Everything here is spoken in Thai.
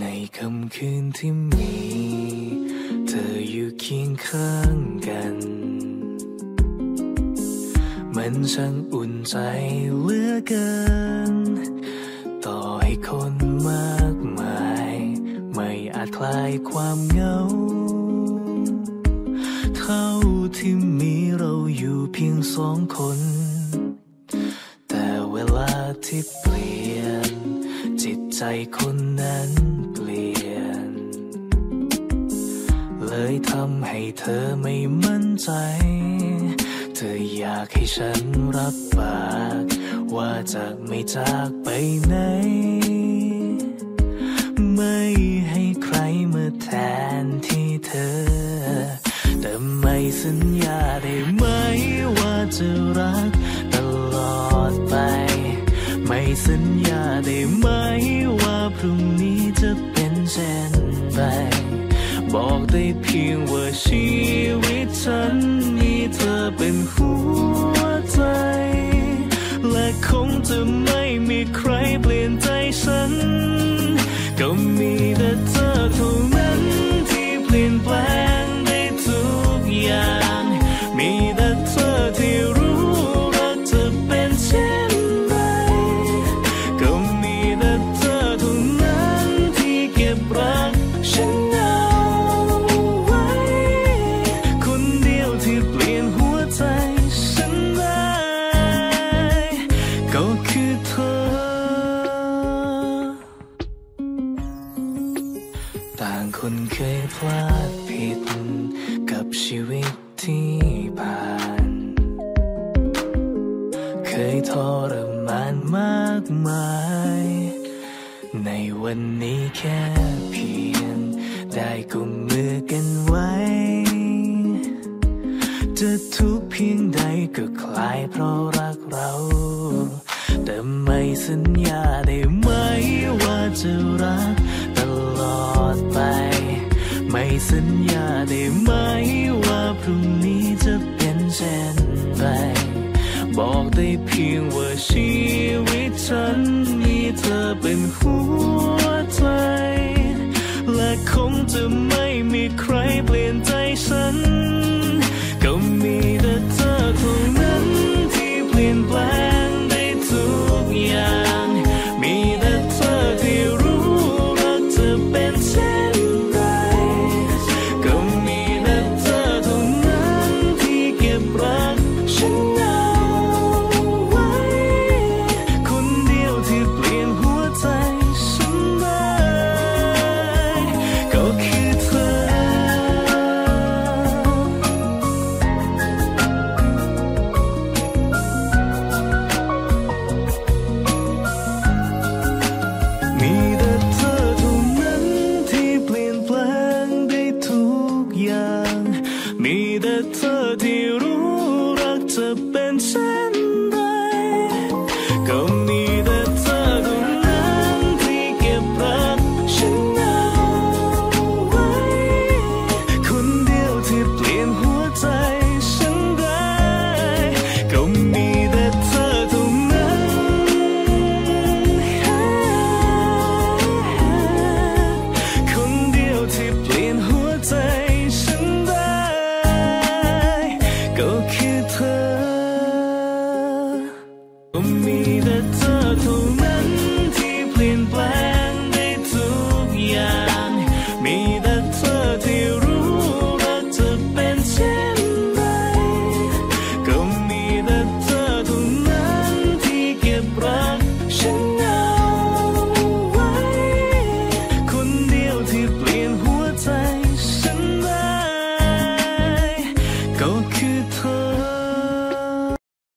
ในค่ำคืนที่มี เธออยู่เคียงข้างกัน มันช่างอุ่นใจเหลือเกิน ต่อให้คนมากมาย ไม่อาจคลายความเหงา เท่าที่มีเราอยู่เพียงสองคน แต่เวลาที่เปลี่ยน จิตใจคนนั้น เลยทำให้เธอไม่มั่นใจ เธออยากให้ฉันรับปาก ว่าจะไม่จากไปไหน ไม่ให้ใครมาแทนที่เธอ แต่ไม่สัญญาได้ไหมว่าจะรักตลอดไป ไม่สัญญาได้ไหมว่าพรุ่งนี้จะเป็นเช่นไร บอกได้เพียงว่าชีวิตฉันมีเธอเป็นหัว เคยพลาดผิดกับชีวิตที่ผ่าน เคยทรมานมากมาย ในวันนี้แค่เพียง ได้กุมมือกันไว้ จะทุกข์เพียงใดก็คลายเพราะรักเรา แต่ไม่สัญญาได้ไหมว่าจะรักตลอดไป ไม่สัญญาได้ไหมว่าพรุ่งนี้จะเป็นเช่นไรบอกได้เพียงว่าชีวิตฉันมีเธอเป็นหัวใจ และคงจะไม่มีใครเปลี่ยนใจฉัน